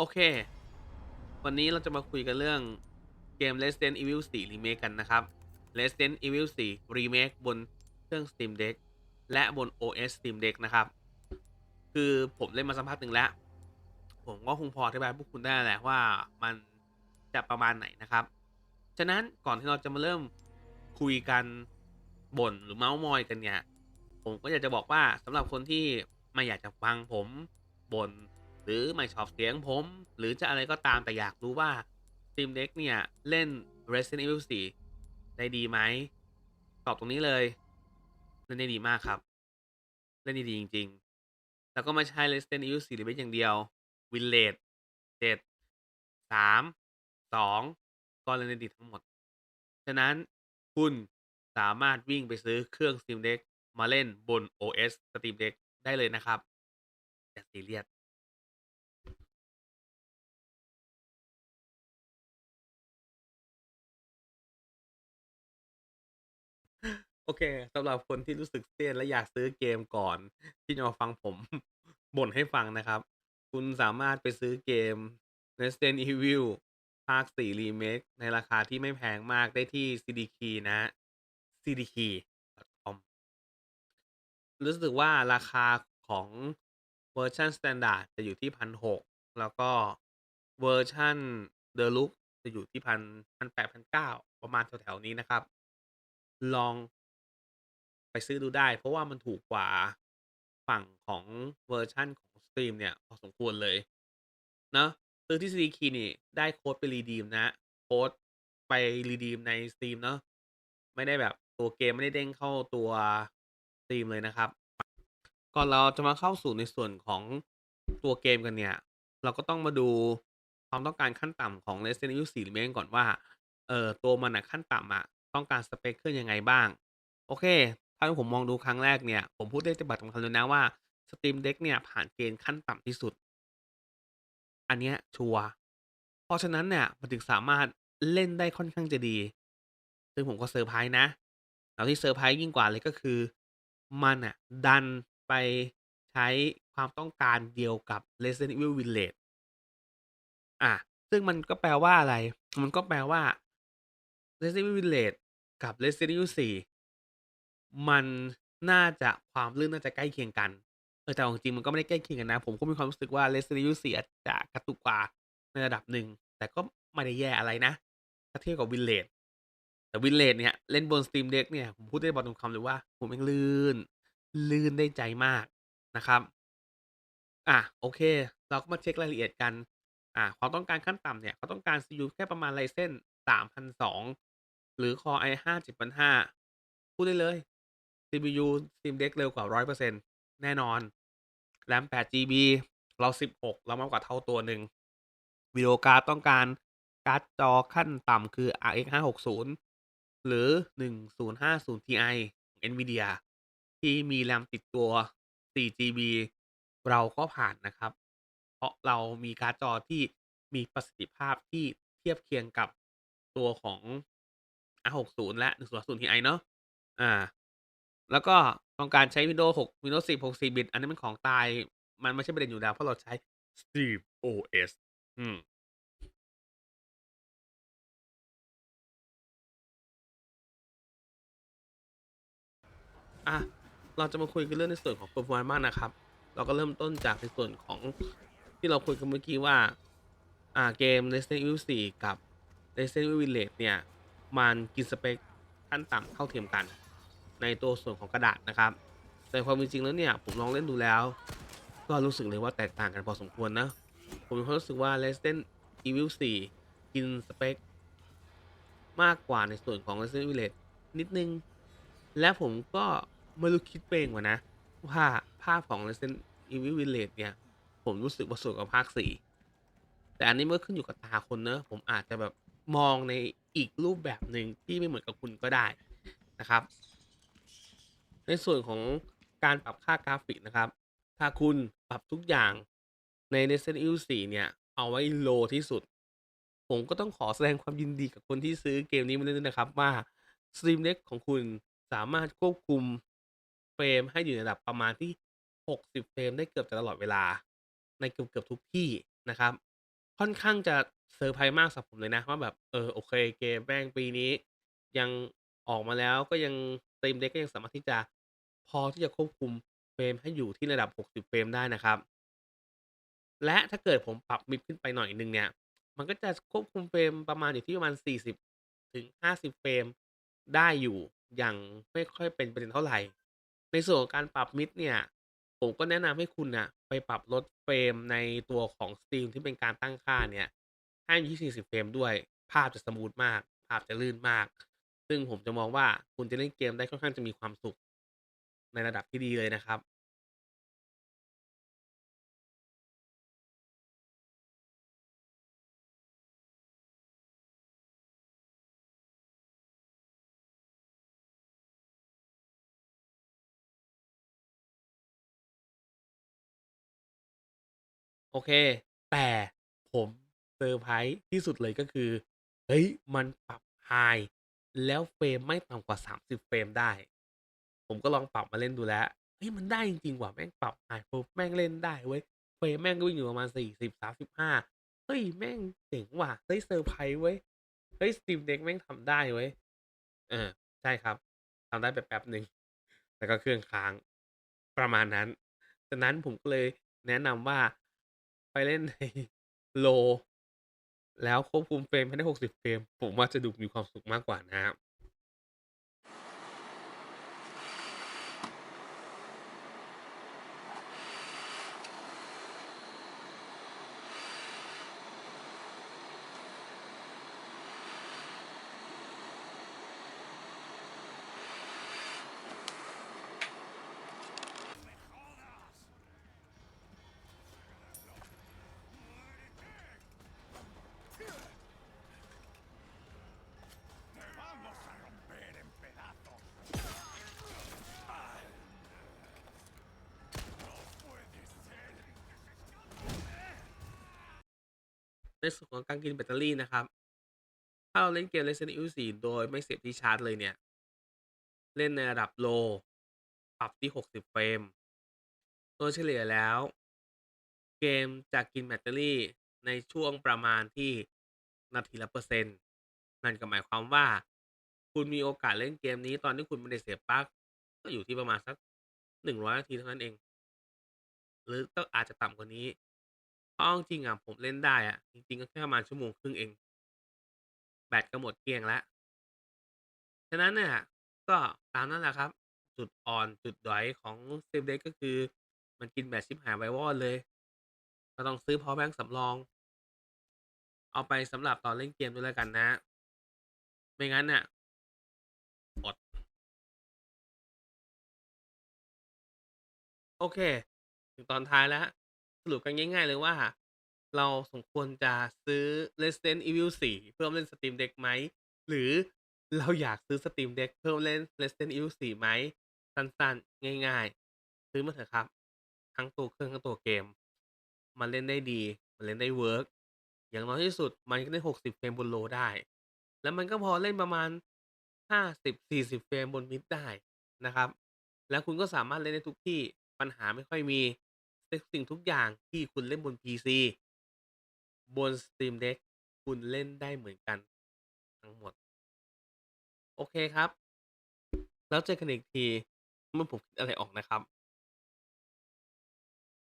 โอเค วันนี้เราจะมาคุยกันเรื่องเกม Resident Evil 4 Remake กันนะครับ Resident Evil 4 Remake บนเครื่อง Steam Deck และบน OS Steam Deck นะครับ คือผมเล่นมาสักพักหนึ่งแล้ว ผมก็คงพออธิบายพวกคุณได้แหละว่ามันจะประมาณไหนนะครับ ฉะนั้นก่อนที่เราจะมาเริ่มคุยกันบ่นหรือเมาส์มอยกันเนี่ย ผมก็อยากจะบอกว่าสำหรับคนที่ไม่อยากจะฟังผมบ่น หรือไม่ชอบเสียงผม หรือจะอะไรก็ตามแต่อยากรู้ว่า Steam Deck เนี่ย เล่น Resident Evil 4 ได้ดีไหมตอบตรงนี้เลย เล่นได้ดีมากครับ เล่นได้ดีจริง ๆ แล้วก็ไม่ใช่ Resident Evil 4 Remake อย่างเดียว Village 7 3 2 ก็เล่นได้ดีทั้งหมด ฉะนั้นคุณสามารถวิ่งไปซื้อเครื่อง Steam Deck มาเล่นบน OS Steam Deck ได้เลยนะครับ อย่าซีเรียส โอเคสำหรับคนที่รู้สึกเครียดและอยากซื้อเกมก่อน ที่จะมาฟังผม บ่นให้ฟังนะครับ คุณสามารถไปซื้อเกม Resident Evil ภาค 4 Remake ในราคาที่ไม่แพงมากได้ที่ CD Key นะ cdkey.com รู้สึกว่าราคาของเวอร์ชัน Standard จะอยู่ที่1,600แล้วก็เวอร์ชัน Deluxe จะอยู่ที่1,000 1,800 1,900ประมาณแถวๆนี้นะครับ ลอง ซื้อดูได้ เพราะว่ามันถูกกว่าฝั่งของเวอร์ชันของสตรีมเนี่ย พอสมควรเลยนะซื้อที่ CD Key นี่ได้โค้ดไป redeem นะ โค้ดไป redeem ในสตรีมเนาะไม่ได้แบบตัวเกมไม่ได้เด้งเข้าตัวสตรีมเลยนะครับ ก่อนเราจะมาเข้าสู่ในส่วนของตัวเกมกันเนี่ย เราก็ต้องมาดูความต้องการขั้นต่ำของ Resident Evil 4 Remake ก่อนว่า เออตัวมันน่ะขั้นต่ำอะต้องการสเปคเครื่องยังไงบ้าง โอเค ถ้าผมมองดูครั้งแรกเนี่ย ผมพูดได้เต็มปากเต็มคำเลยนะว่า Steam Deck เนี่ยผ่านเกณฑ์ขั้นต่ำที่สุด อันเนี้ยชัวร์เพราะฉะนั้นเนี่ยมันถึงสามารถเล่นได้ค่อนข้างจะดี ซึ่งผมก็เซอร์ไพรส์นะ แล้วที่เซอร์ไพรส์ยิ่งกว่าเลยก็คือ มันน่ะดันไปใช้ความต้องการเดียวกับ Resident Evil Village อาซึ่งมันก็แปลว่าอะไร มันก็แปลว่า Resident Evil Village กับ Resident Evil 4 มันน่าจะความลื่นน่าจะใกล้เคียงกันเออแต่เอาจริงมันก็ไม่ได้ใกล้เคียงกันนะ ผมก็มีความรู้สึกว่า Resident Evil 4อาจะกระตุกกว่าในระดับหนึ่ง แต่ก็ไม่ได้แย่อะไรนะถ้าเทียบกับ Village แต่ Village เนี่ยเล่นบน Steam Deck เนี่ย ผมพูดได้บอกตรงคำเลยว่าโอ้โฮแม่งลื่น ลื่นได้ใจมากนะครับอาโอเค เราก็มาเช็กรายละเอียดกัน อ่าความต้องการขั้นต่ำเนี่ยเขาต้องการ CPU แค่ประมาณ Ryzen 3,200หรือ Core i5 75,000พูดได้เลย CPU Steam Deck เร็วกว่า 100%แน่นอน RAM 8 GB เรา 16 เรามากกว่าเท่าตัวหนึ่งวิดีโอการ์ดต้องการการ์ดจอขั้นต่ำคือ RX 560 หรือ 1050 Ti NVIDIA ที่มี RAM ติดตัว 4 GB เราก็ผ่านนะครับ เพราะเรามีการ์ดจอที่มีประสิทธิภาพที่เทียบเคียงกับตัวของ R60 และ 1050 Ti เนาะ อ่า แล้วก็ต้องการใช้ Windows 6 Windows 10 64 บิต อันนี้มันของตาย มันไม่ใช่ประเด็นอยู่แล้ว เพราะเราใช้ SteamOS อืมอาเราจะมาคุยกันเรื่องในส่วนของ performance บ้างนะครับ เราก็เริ่มต้นจากในส่วนของที่เราคุยกันเมื่อกี้ว่า อ่า เกม Resident Evil 4 กับ Resident Evil Village เนี่ย มันกินสเปกขั้นต่ำเท่าเทียมกัน ในตัวส่วนของกระดาษนะครับ แต่ความจริงแล้วเนี่ยผมลองเล่นดูแล้ว ก็รู้สึกเลยว่าแตกต่างกันพอสมควรนะ ผมมีความรู้สึกว่า Resident Evil 4 กินสเปกมากกว่าในส่วนของ Resident Evil นิดนึง และผมก็ไม่รู้คิดไปเองวะนะ ว่าภาพของ Resident Evil Village เนี่ย ผมรู้สึกว่าสวยกว่าภาค 4 แต่อันนี้มันขึ้นอยู่กับตาคนเนาะผมอาจจะแบบมองในอีกรูปแบบหนึ่งที่ไม่เหมือนกับคุณก็ได้นะครับ ในส่วนของการปรับค่ากราฟิกนะครับ ถ้าคุณปรับทุกอย่างใน Resident Evil 4 เนี่ย เอาไว้ low ที่สุด ผมก็ต้องขอแสดงความยินดีกับคนที่ซื้อเกมนี้มาเล่นด้วยนะครับว่า Steam Deck ของคุณสามารถควบคุมเฟรมให้อยู่ในระดับประมาณที่ 60 เฟรมได้เกือบจะตลอดเวลา ในเกือบๆทุกที่นะครับ ค่อนข้างจะเซอร์ไพรส์มากสำหรับผมเลยนะ ว่าแบบเออโอเคเกมแม่งปีนี้ ยังออกมาแล้วก็ยัง Steam Deck ก็ยังสามารถที่จะ พอที่จะควบคุมเฟรมให้อยู่ที่ระดับ 60 เฟรมได้นะครับ และถ้าเกิดผมปรับ Mid ขึ้นไปหน่อยนึงเนี่ย มันก็จะควบคุมเฟรมประมาณอยู่ที่ประมาณ 40 ถึง 50 เฟรมได้อยู่อย่างไม่ค่อยเป็นประเด็นเท่าไหร่ ในส่วนของการปรับ Mid เนี่ย ผมก็แนะนำให้คุณน่ะไปปรับลดเฟรมในตัวของ Steam ที่เป็นการตั้งค่าเนี่ยให้อยู่ที่ 40 เฟรมด้วย ภาพจะสมูทมาก ภาพจะลื่นมาก ซึ่งผมจะมองว่าคุณจะเล่นเกมได้ค่อนข้างจะมีความสุข ในระดับที่ดีเลยนะครับโอเค แต่ผมเซอร์ไพรส์ที่สุดเลยก็คือ เฮ้ย มันปรับ High แล้วเฟรมไม่ต่ำกว่า 30 เฟรมได้ ผมก็ลองปรับมาเล่นดูแล้วเฮ้ยมันได้จริงๆว่ะแม่งปรับ High ปุ๊บแม่งเล่นได้เว้ยเฟรมแม่งก็วิ่งอยู่ประมาณ40-35เฮ้ยแม่งเจ๋งว่ะเฮ้ยเซอร์ไพรส์เว้ยเฮ้ย Steam Deck แม่งทำได้เว้ยเออใช่ครับทำได้ไปแป๊บหนึ่งแล้วก็เครื่องค้างประมาณนั้นฉะนั้นผมก็เลยแนะนำว่าไปเล่นใน Low แล้วควบคุมเฟรมให้ได้ 60 เฟรม ผมว่าจะดูมีความสุขมากกว่านะครับ ในส่วนของการกินแบตเตอรี่นะครับ ถ้าเราเล่นเกม Resident Evil 4 โดยไม่เสียบที่ชาร์จเลยเนี่ย เล่นในระดับ Low ปรับที่ 60 เฟรม โดยเฉลี่ยแล้ว เกมจะกินแบตเตอรี่ในช่วงประมาณที่นาทีละเปอร์เซ็นต์ นั่นก็หมายความว่า คุณมีโอกาสเล่นเกมนี้ตอนที่คุณไม่ได้เสียบปลั๊กก็อยู่ที่ประมาณสัก 100 นาทีเท่านั้นเอง หรือก็อาจจะต่ำกว่านี้ เพราะเอาจริงๆอะผมเล่นได้อะจริงๆก็แค่ประมาณชั่วโมงครึ่งเอง แบตก็หมดเกลี้ยงแล้ว ฉะนั้นเนี่ยก็ตามนั้นแหละครับ จุดอ่อนจุดด้อยของ Steam Deck ก็คือ มันกินแบตชิบหายววอดเลย ก็ต้องซื้อ Power Bank สำรอง เอาไปสำหรับตอนเล่นเกมด้วยแล้วกันนะ ไม่งั้นน่ะอด โอเค ถึงตอนท้ายแล้ว รุปกันง่าย ๆ เลยว่า เราสมควรจะซื้อ Resident Evil 4 เพื่อมเล่น Steam Deck ไหม?หรือเราอยากซื้อ Steam Deck เพื่อมเล่น Resident Evil 4 ไหม?สั้นๆ ง่าย ๆ ซื้อมาเถอะครับ ทั้งตัวเครื่องทั้งตัวเกม มันเล่นได้ดี มันเล่นได้เวิร์กอย่างน้อยที่สุดมันก็ได้ 60 เฟรมบน Low ได้ แล้วมันก็พอเล่นประมาณ 50-40 เฟรมบน Mid ได้นะครับ แล้วคุณก็สามารถเล่นได้ทุกที่ปัญหาไม่ค่อยมี สิ่งทุกอย่างที่คุณเล่นบน PC บน Steam Deck คุณเล่นได้เหมือนกันทั้งหมด โอเคครับ แล้วเจอกันอีกทีเมื่อผมคิดอะไรออกนะครับ